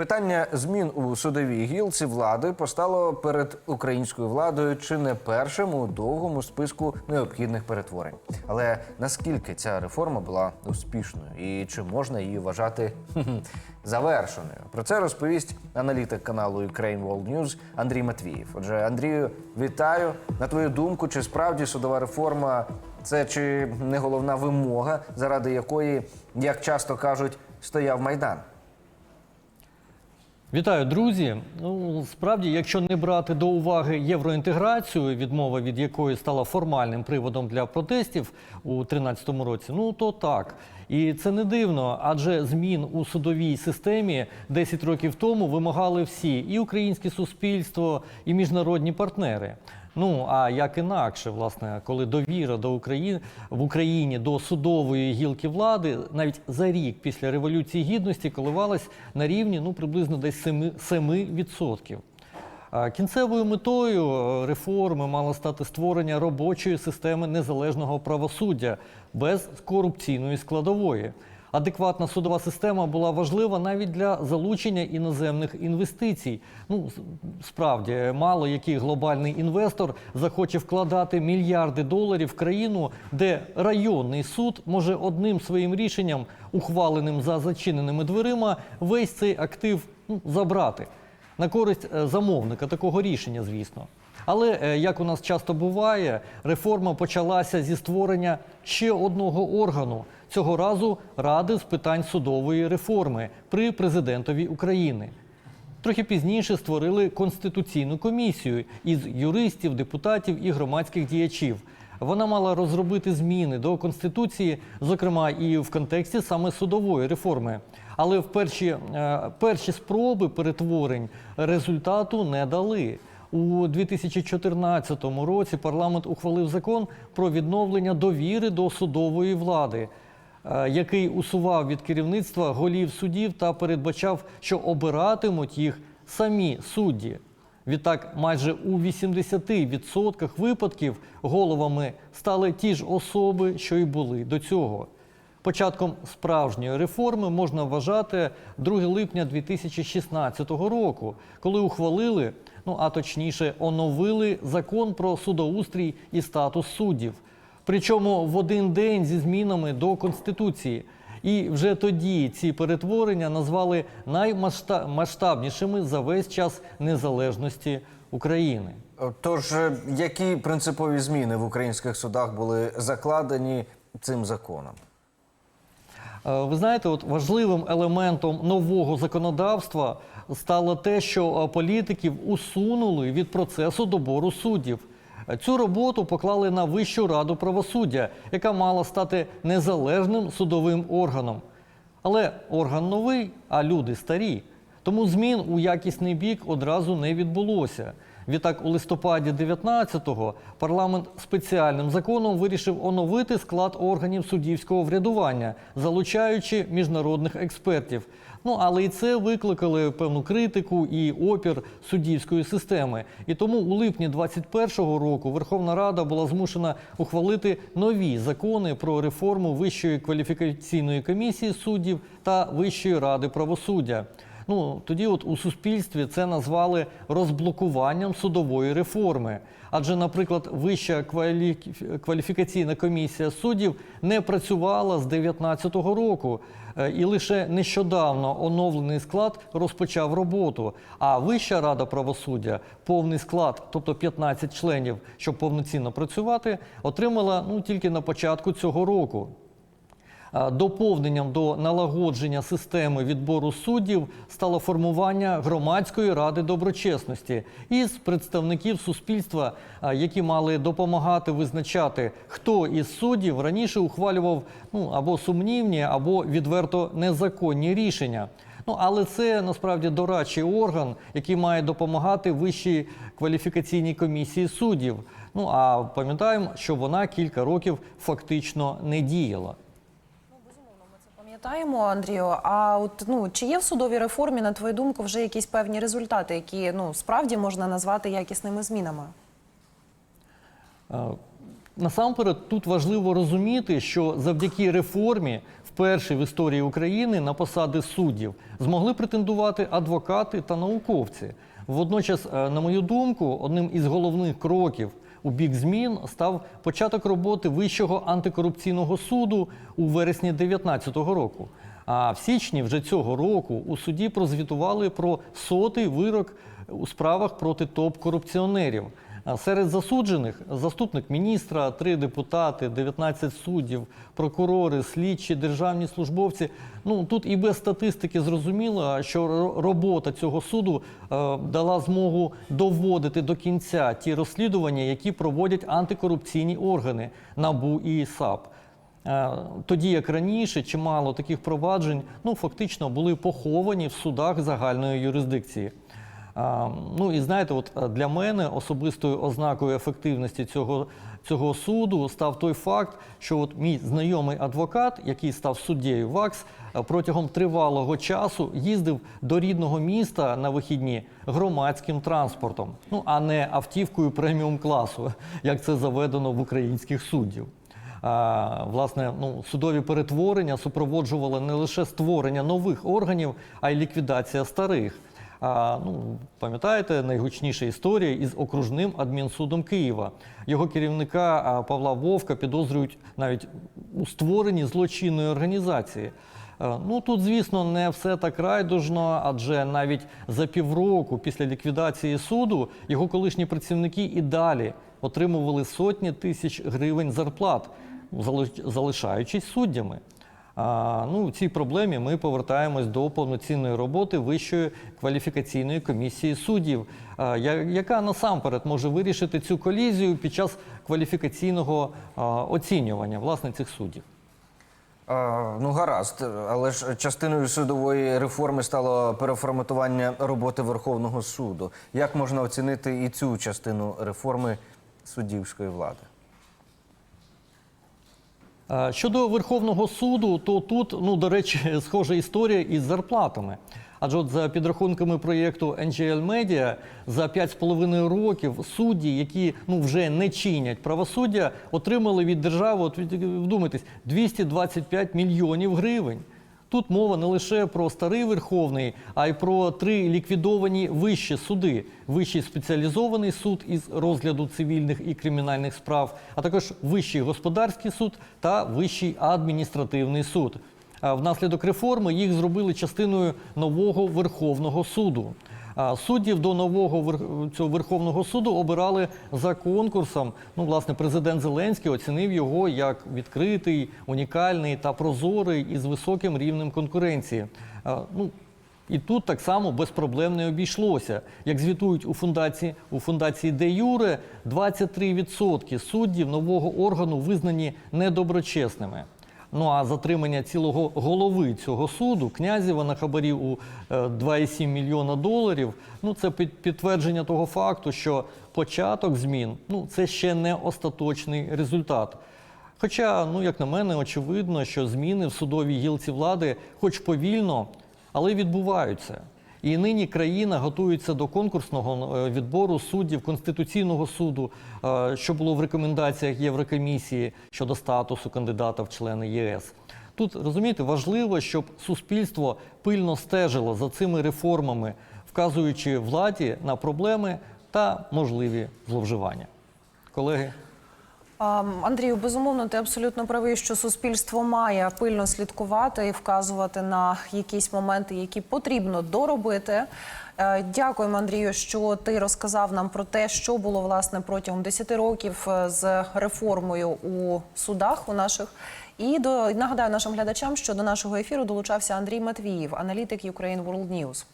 Питання змін у судовій гілці влади постало перед українською владою чи не першим у довгому списку необхідних перетворень. Але наскільки ця реформа була успішною і чи можна її вважати завершеною? Про це розповість аналітик каналу Ukraine World News Андрій Матвіїв. Отже, Андрію, вітаю. На твою думку, чи справді судова реформа це чи не головна вимога, заради якої, як часто кажуть, стояв майдан? Вітаю, друзі. Ну справді, якщо не брати до уваги євроінтеграцію, відмова від якої стала формальним приводом для протестів у 2013 році, ну то так. І це не дивно, адже змін у судовій системі 10 років тому вимагали всі і українське суспільство, і міжнародні партнери. Ну а як інакше, власне, коли довіра до України в Україні до судової гілки влади навіть за рік після революції гідності коливалась на рівні ну приблизно десь 7%. 7%. Кінцевою метою е, реформи мало стати створення робочої системи незалежного правосуддя без корупційної складової. Адекватна судова система була важлива навіть для залучення іноземних інвестицій. Ну справді мало який глобальний інвестор захоче вкладати мільярди доларів в країну, де районний суд може одним своїм рішенням, ухваленим за зачиненими дверима, весь цей актив ну, забрати на користь е, замовника такого рішення, звісно. Але е, як у нас часто буває, реформа почалася зі створення ще одного органу цього разу Ради з питань судової реформи при президентові України. Трохи пізніше створили конституційну комісію із юристів, депутатів і громадських діячів. Вона мала розробити зміни до конституції, зокрема і в контексті саме судової реформи. Але в перші, е, перші спроби перетворень результату не дали. У 2014 році парламент ухвалив закон про відновлення довіри до судової влади, який усував від керівництва голів судів та передбачав, що обиратимуть їх самі судді. Відтак, майже у 80% випадків головами стали ті ж особи, що й були до цього. Початком справжньої реформи можна вважати 2 липня 2016 року, коли ухвалили, ну а точніше, оновили закон про судоустрій і статус суддів. Причому в один день зі змінами до Конституції. І вже тоді ці перетворення назвали наймасштабнішими за весь час незалежності України. Тож, е, які принципові зміни в українських судах були закладені цим законом? Е, Ви знаєте, от важливим елементом нового законодавства стало те, що е, політиків усунули від процесу добору суддів. Цю роботу поклали на Вищу раду правосуддя, яка мала стати незалежним судовим органом. Але орган новий, а люди старі. Тому змін у якісний бік одразу не відбулося. Відтак, у листопаді 19-го парламент спеціальним законом вирішив оновити склад органів суддівського врядування, залучаючи міжнародних експертів. Ну але і це викликали певну критику і опір суддівської системи. І тому у липні 21-го року Верховна Рада була змушена ухвалити нові закони про реформу Вищої кваліфікаційної комісії суддів та Вищої ради правосуддя. Ну тоді, от у суспільстві це назвали розблокуванням судової реформи. Адже, наприклад, Вища квалі- кваліфікаційна комісія суддів не працювала з 2019 року, Е, і лише нещодавно оновлений склад розпочав роботу. А Вища рада правосуддя, повний склад, тобто 15 членів, щоб повноцінно працювати, отримала ну тільки на початку цього року. А, Доповненням до налагодження системи відбору суддів стало формування громадської ради доброчесності із представників суспільства, які мали допомагати визначати, хто із суддів раніше ухвалював ну або сумнівні, або відверто незаконні рішення. Ну але це насправді дорадчий орган, який має допомагати вищій кваліфікаційній комісії суддів. Ну а пам'ятаємо, що вона кілька років фактично не діяла. Пам'ятаємо, Андрію. А от ну чи є в судовій реформі, на твою думку, вже якісь певні результати, які ну справді можна назвати якісними змінами? Насамперед, тут важливо розуміти, що завдяки реформі вперше в історії України на посади суддів змогли претендувати адвокати та науковці. Водночас, е, на мою думку, одним із головних кроків у бік змін став початок роботи Вищого антикорупційного суду у вересні 2019 року. А в січні вже цього року у суді прозвітували про сотий вирок у справах проти топ-корупціонерів. А Серед засуджених заступник міністра, три депутати, 19 суддів, прокурори, слідчі, державні службовці. Ну тут і без статистики зрозуміло, що робота цього суду е, дала змогу доводити до кінця ті розслідування, які проводять антикорупційні органи НАБУ і САП. Е, Тоді, як раніше, чимало таких проваджень ну, фактично були поховані в судах загальної юрисдикції. Ну і знаєте, от е, для мене особистою ознакою ефективності цього, цього суду став той факт, що от мій знайомий адвокат, який став суддєю ВАКС, е, протягом тривалого часу їздив до рідного міста на вихідні громадським транспортом, ну а не автівкою преміум класу, як це заведено в українських суддів. А, власне, ну, судові перетворення супроводжували не лише створення нових органів, а й ліквідація старих. А, ну, пам'ятаєте, найгучніша історія із окружним адмінсудом Києва. Його керівника Павла Вовка підозрюють навіть у створенні злочинної організації. Е, Ну тут, звісно, не все так райдужно, адже навіть за півроку після ліквідації суду його колишні працівники і далі отримували сотні тисяч гривень зарплат, залишаючись суддями. А, ну, у цій проблемі ми повертаємось до повноцінної роботи Вищої кваліфікаційної комісії суддів, яка насамперед може вирішити цю колізію під час кваліфікаційного оцінювання власне цих суддів. Ну гаразд, але ж частиною судової реформи стало переформатування роботи Верховного суду. Як можна оцінити і цю частину реформи суддівської влади? Е, Щодо Верховного суду, то тут, ну до речі, схожа історія із зарплатами. Адже от за підрахунками проєкту NGL Media, за 5,5 років судді, які ну вже не чинять правосуддя, отримали від держави, от вдумайтесь, 225 мільйонів гривень. Тут мова не лише про старий Верховний, а й про три ліквідовані вищі суди: Вищий спеціалізований суд із розгляду цивільних і кримінальних справ, а також Вищий господарський суд та Вищий адміністративний суд. Внаслідок реформи їх зробили частиною нового Верховного суду. Суддів до нового цього Верховного суду обирали за конкурсом. Ну, власне, президент Зеленський оцінив його як відкритий, унікальний та прозорий із високим рівнем конкуренції. Ну, і тут так само без проблем не обійшлося. Як звітують у фундації, у фундації Де Юре, 23% суддів нового органу визнані недоброчесними. Ну а затримання цілого голови цього суду, князєва на хабарі у е, 2,7 мільйона доларів. Ну це під- підтвердження того факту, що початок змін ну це ще не остаточний результат. Хоча, ну як на мене, очевидно, що зміни в судовій гілці влади, хоч повільно, але відбуваються. І нині країна готується до конкурсного е, відбору суддів Конституційного суду, е, що було в рекомендаціях Єврокомісії щодо статусу кандидата в члени ЄС. Тут розумієте, важливо, щоб суспільство пильно стежило за цими реформами, вказуючи владі на проблеми та можливі зловживання. Колеги. Андрію, безумовно, ти абсолютно правий, що суспільство має пильно слідкувати і вказувати на якісь моменти, які потрібно доробити. Е, Дякуємо, Андрію, що ти розказав нам про те, що було власне протягом 10 років е, з реформою у судах у наших. І до нагадаю нашим глядачам, що до нашого ефіру долучався Андрій Матвіїв, аналітик Ukraine World News.